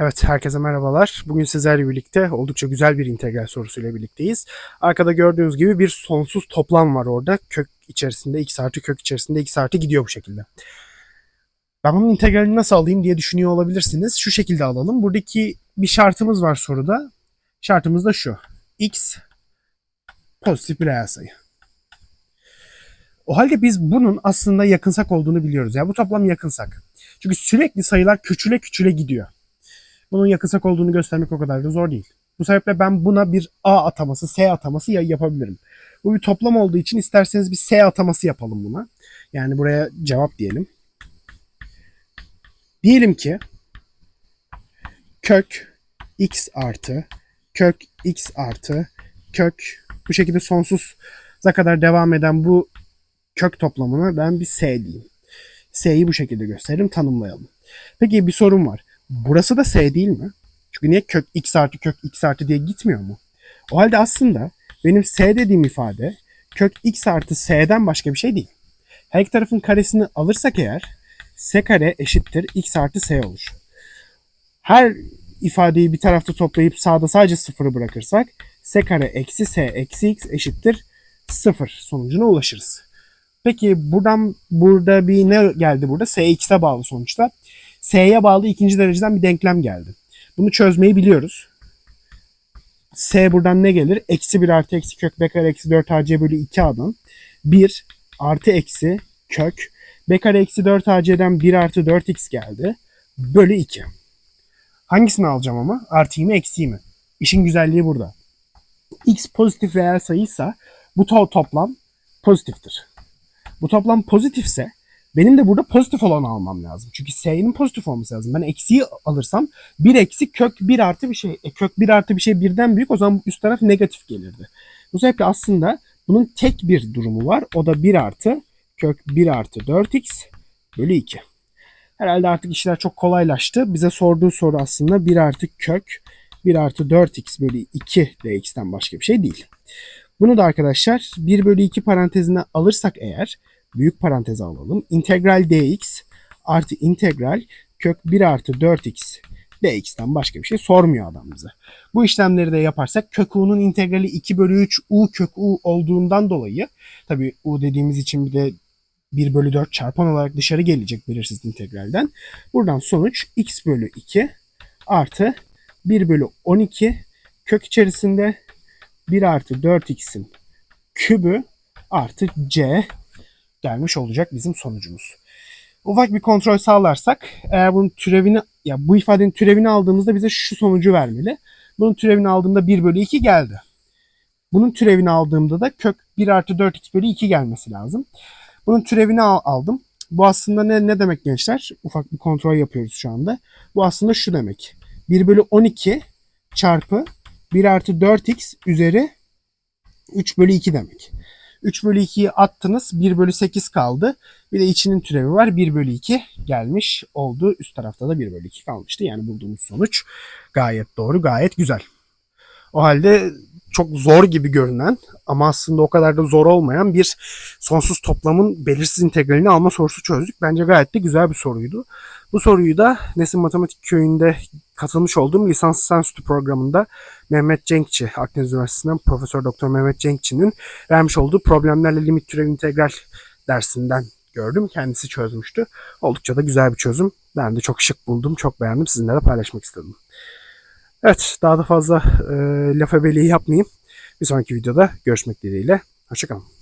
Evet, herkese merhabalar. Bugün sizlerle birlikte oldukça güzel bir integral sorusuyla birlikteyiz. Arkada gördüğünüz gibi bir sonsuz toplam var orada. Kök içerisinde x artı kök içerisinde x artı gidiyor bu şekilde. Ben bunun integralini nasıl alayım diye düşünüyor olabilirsiniz. Şu şekilde alalım. Buradaki bir şartımız var soruda. Şartımız da şu. x pozitif bir reel sayı. O halde biz bunun aslında yakınsak olduğunu biliyoruz. Yani bu toplam yakınsak. Çünkü sürekli sayılar küçüle küçüle gidiyor. Bunun yakınsak olduğunu göstermek o kadar da zor değil. Bu sebeple ben buna bir A ataması, S ataması ya- yapabilirim. Bu bir toplam olduğu için isterseniz bir S ataması yapalım buna. Yani buraya cevap diyelim. Diyelim ki kök x artı kök x artı kök bu şekilde sonsuza kadar devam eden bu kök toplamına ben bir S diyeyim. S'yi bu şekilde gösterelim, tanımlayalım. Peki bir sorun var. Burası da S değil mi? Çünkü niye kök x artı kök x artı diye gitmiyor mu? O halde aslında benim S dediğim ifade kök x artı S'den başka bir şey değil. Her iki tarafın karesini alırsak eğer S kare eşittir x artı S olur. Her ifadeyi bir tarafta toplayıp sağda sadece sıfırı bırakırsak S kare eksi S eksi x eşittir sıfır sonucuna ulaşırız. Peki buradan burada bir ne geldi burada? S x'e bağlı sonuçta. S'ye bağlı ikinci dereceden bir denklem geldi. Bunu çözmeyi biliyoruz. S buradan ne gelir? Eksi 1 artı eksi kök b kare eksi 4 ac bölü 2 a'dan 1 artı eksi kök b kare eksi 4 ac'den 1 artı 4x geldi. Bölü 2. Hangisini alacağım ama? Artıyı mı eksiği mi? İşin güzelliği burada. x pozitif reel sayıysa bu to- toplam pozitiftir. Bu toplam pozitifse benim de burada pozitif olanı almam lazım. Çünkü s'nin pozitif olması lazım. Ben eksiği alırsam 1 eksi kök 1 artı bir şey. E, kök 1 artı bir şey birden büyük o zaman üst taraf negatif gelirdi. Bu sebeple aslında bunun tek bir durumu var. O da 1 artı kök 1 artı 4x bölü 2. Herhalde artık işler çok kolaylaştı. Bize sorduğu soru aslında 1 artı kök 1 artı 4x bölü 2 dx'ten başka bir şey değil. Bunu da arkadaşlar 1 bölü 2 parantezine alırsak eğer büyük paranteze alalım. İntegral dx artı integral kök 1 artı 4x dx'ten başka bir şey sormuyor adam bize. Bu işlemleri de yaparsak kök u'nun integrali 2 bölü 3 u kök u olduğundan dolayı tabi u dediğimiz için bir de 1 bölü 4 çarpan olarak dışarı gelecek belirsiz integralden. Buradan sonuç x bölü 2 artı 1 bölü 12 kök içerisinde 1 artı 4x'in kübü artı c gelmiş olacak bizim sonucumuz. Ufak bir kontrol sağlarsak eğer bunun türevini ya bu ifadenin türevini aldığımızda bize şu sonucu vermeli. Bunun türevini aldığımda 1 bölü 2 geldi. Bunun türevini aldığımda da kök 1 artı 4x bölü 2 gelmesi lazım. Bunun türevini al- aldım. Bu aslında ne, ne demek gençler? Ufak bir kontrol yapıyoruz şu anda. Bu aslında şu demek. 1 bölü 12 çarpı 1 artı 4x üzeri 3 bölü 2 demek. 3 bölü 2'yi attınız. 1 bölü 8 kaldı. Bir de içinin türevi var. 1 bölü 2 gelmiş oldu. Üst tarafta da 1 bölü 2 kalmıştı. Yani bulduğumuz sonuç gayet doğru, gayet güzel. O halde çok zor gibi görünen ama aslında o kadar da zor olmayan bir sonsuz toplamın belirsiz integralini alma sorusu çözdük. Bence gayet de güzel bir soruydu. Bu soruyu da Nesin Matematik Köyü'nde katılmış olduğum lisans lisansüstü programında Mehmet Cenkçi, Akdeniz Üniversitesi'nden Profesör Doktor Mehmet Cenkçi'nin vermiş olduğu problemlerle limit türev integral dersinden gördüm. Kendisi çözmüştü. Oldukça da güzel bir çözüm. Ben de çok şık buldum, çok beğendim. Sizinle de paylaşmak istedim. Evet, daha da fazla e, laf ebeliği yapmayayım. Bir sonraki videoda görüşmek dileğiyle. Hoşçakalın.